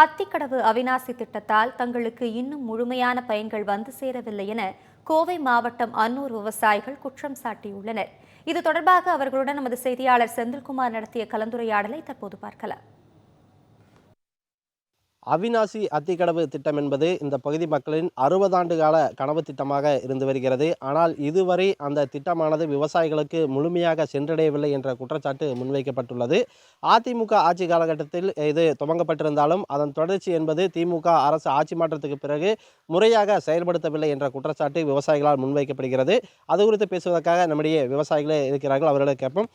அத்திக்கடவு அவிநாசி திட்டத்தால் தங்களுக்கு இன்னும் முழுமையான பயன்கள் வந்து சேரவில்லை என கோவை மாவட்டம் அன்னூர் விவசாயிகள் குற்றம் சாட்டியுள்ளனர். இது தொடர்பாக அவர்களுடன் நமது செய்தியாளர் செந்தில்குமார் நடத்திய கலந்துரையாடலை தற்போது பார்க்கலாம். அவிநாசி அத்திக்கடவு திட்டம் என்பது இந்த பகுதி மக்களின் அறுபதாண்டு கால கனவு திட்டமாக இருந்து வருகிறது. ஆனால் இதுவரை அந்த திட்டமானது விவசாயிகளுக்கு முழுமையாக சென்றடையவில்லை என்ற குற்றச்சாட்டு முன்வைக்கப்பட்டுள்ளது. அதிமுக ஆட்சி காலகட்டத்தில் இது துவங்கப்பட்டிருந்தாலும் அதன் தொடர்ச்சி என்பது திமுக அரசு ஆட்சி மாற்றத்துக்கு பிறகு முறையாக செயல்படுத்தவில்லை என்ற குற்றச்சாட்டு விவசாயிகளால் முன்வைக்கப்படுகிறது. அது குறித்து பேசுவதற்காக நம்முடைய விவசாயிகளே இருக்கிறார்கள் அவர்களை கேட்போம்.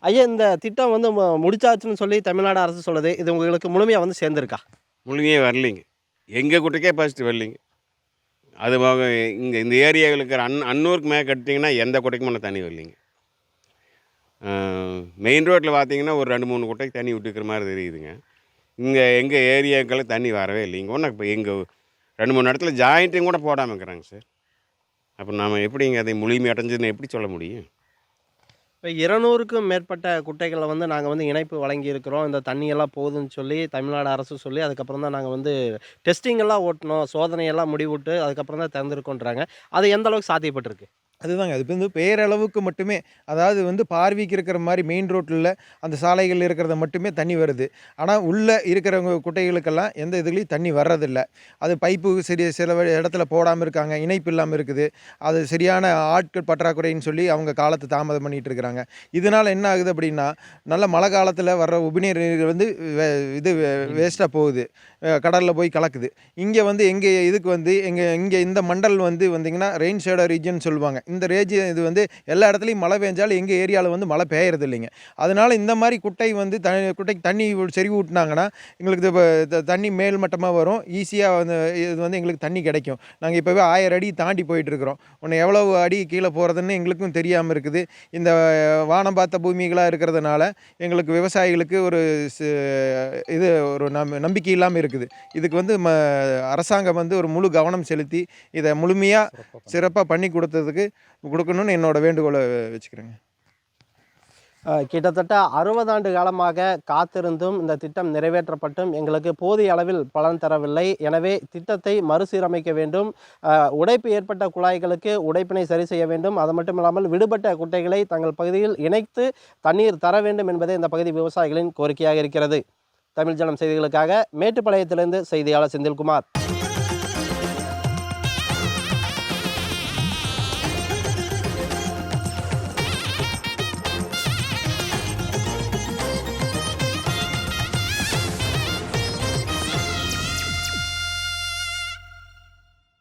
ஐயா இந்த திட்டம் வந்து மு- முடிச்சாச்சுன்னு சொல்லி தமிழ்நாடு அரசு சொல்லுது. இது உங்களுக்கு முழுமையாக வந்து சேர்ந்திருக்கா? முழுமையே வரலைங்க. எங்கள் குட்டைக்கே பாசிட்டிவ் வரலைங்க. அது போக இங்கே இந்த ஏரியாவில் இருக்கிற அன் அன்னூருக்கு மேலே கட்டிங்கன்னா எந்த குட்டைக்கும் மேலே தண்ணி வரலைங்க. மெயின் ரோட்டில் பார்த்தீங்கன்னா ஒரு ரெண்டு மூணு குட்டைக்கு தண்ணி விட்டுக்கிற மாதிரி தெரியுதுங்க. இங்கே எங்கள் ஏரியாக்கெல்லாம் தண்ணி வரவே இல்லைங்க. ஒன்றும் இப்போ எங்கள் ரெண்டு மூணு இடத்துல ஜாயிண்ட்டும் கூட போடாமல் இருக்கிறாங்க சார். அப்போ நாம் எப்படிங்க அதை முழுமை அடைஞ்சதுன்னு எப்படி சொல்ல முடியும்? இப்போ இருநூறுக்கும் மேற்பட்ட குட்டைகளை வந்து நாங்கள் வந்து இணைப்பு வழங்கியிருக்கிறோம். இந்த தண்ணியெல்லாம் போகுதுன்னு சொல்லி தமிழ்நாடு அரசு சொல்லி அதுக்கப்புறம் தான் நாங்கள் வந்து டெஸ்டிங் எல்லாம் ஓட்டினோம் சோதனையெல்லாம் முடிவுட்டு அதுக்கப்புறம் தான் திறந்துருக்கோன்றாங்க அது எந்த அளவுக்கு சாத்தியப்பட்டிருக்கு? அதுதாங்க. அது வந்து பேரளவுக்கு மட்டுமே அதாவது வந்து பார்வைக்கு இருக்கிற மாதிரி மெயின் ரோட்டில் அந்த சாலைகள் இருக்கிறத மட்டுமே தண்ணி வருது. ஆனால் உள்ளே இருக்கிறவங்க குட்டைகளுக்கெல்லாம் எந்த இதுலேயும் தண்ணி வர்றதில்ல. அது பைப்பு சரி சில இடத்துல போடாமல் இருக்காங்க இணைப்பு இல்லாமல் இருக்குது. அது சரியான ஆட்கள் பற்றாக்குறைன்னு சொல்லி அவங்க காலத்தை தாமதம் பண்ணிட்டு இருக்கிறாங்க. இதனால் என்ன ஆகுது அப்படின்னா நல்ல மழை காலத்தில் வர்ற உபநீர் நீர் வந்து வே- இது வேஸ்ட்டாக போகுது. கடலில் போய் கலக்குது. இங்கே வந்து எங்கள் இதுக்கு வந்து எங்கள் இங்கே இந்த மண்டல் வந்து வந்தீங்கன்னா ரெயின் ஷேடோ ரீஜன் சொல்லுவாங்க. இந்த ரேஜி இது வந்து எல்லா இடத்துலையும் மழை பெஞ்சாலும் எங்கள் ஏரியாவில் வந்து மழை பெய்யறது இல்லைங்க அதனால் இந்த மாதிரி குட்டை வந்து த குட்டைக்கு தண்ணி செறிவு ஊட்டினாங்கன்னா எங்களுக்கு த- தண்ணி மேல் மட்டமாக வரும் ஈஸியாக வந்து இது வந்து எங்களுக்கு தண்ணி கிடைக்கும். நாங்கள் இப்போவே ஆயிரம் அடி தாண்டி போயிட்டுருக்குறோம். ஒன்று எவ்வளோ அடி கீழே போகிறதுன்னு எங்களுக்கும் தெரியாமல் இருக்குது. இந்த வானம் பார்த்த பூமிகளாக இருக்கிறதுனால எங்களுக்கு விவசாயிகளுக்கு ஒரு இது ஒரு நம் நம்பிக்கை இல்லாமல் இருக்குது. இதுக்கு வந்து ம அரசாங்கம் வந்து ஒரு முழு கவனம் செலுத்தி இதை முழுமையாக சிறப்பாக பண்ணி கொடுத்ததுக்கு கொடுக்கணும்னு என்னோட வேண்டுகோளை வச்சுக்கிறேங்க. கிட்டத்தட்ட அறுபதாண்டு காலமாக காத்திருந்தும் இந்த திட்டம் நிறைவேற்றப்பட்டும். எங்களுக்கு போதிய அளவில் பலன் தரவில்லை. எனவே திட்டத்தை மறுசீரமைக்க வேண்டும். உடைப்பு ஏற்பட்ட குழாய்களுக்கு உடைப்பினை சரி செய்ய வேண்டும். அது மட்டும் இல்லாமல் விடுபட்ட குட்டைகளை தங்கள் பகுதியில் இணைத்து தண்ணீர் தர வேண்டும் என்பதே இந்த பகுதி விவசாயிகளின் கோரிக்கையாக இருக்கிறது. தமிழ் ஜனம் செய்திகளுக்காக மேட்டுப்பாளையத்திலிருந்து செய்தியாளர் செந்தில்குமார்.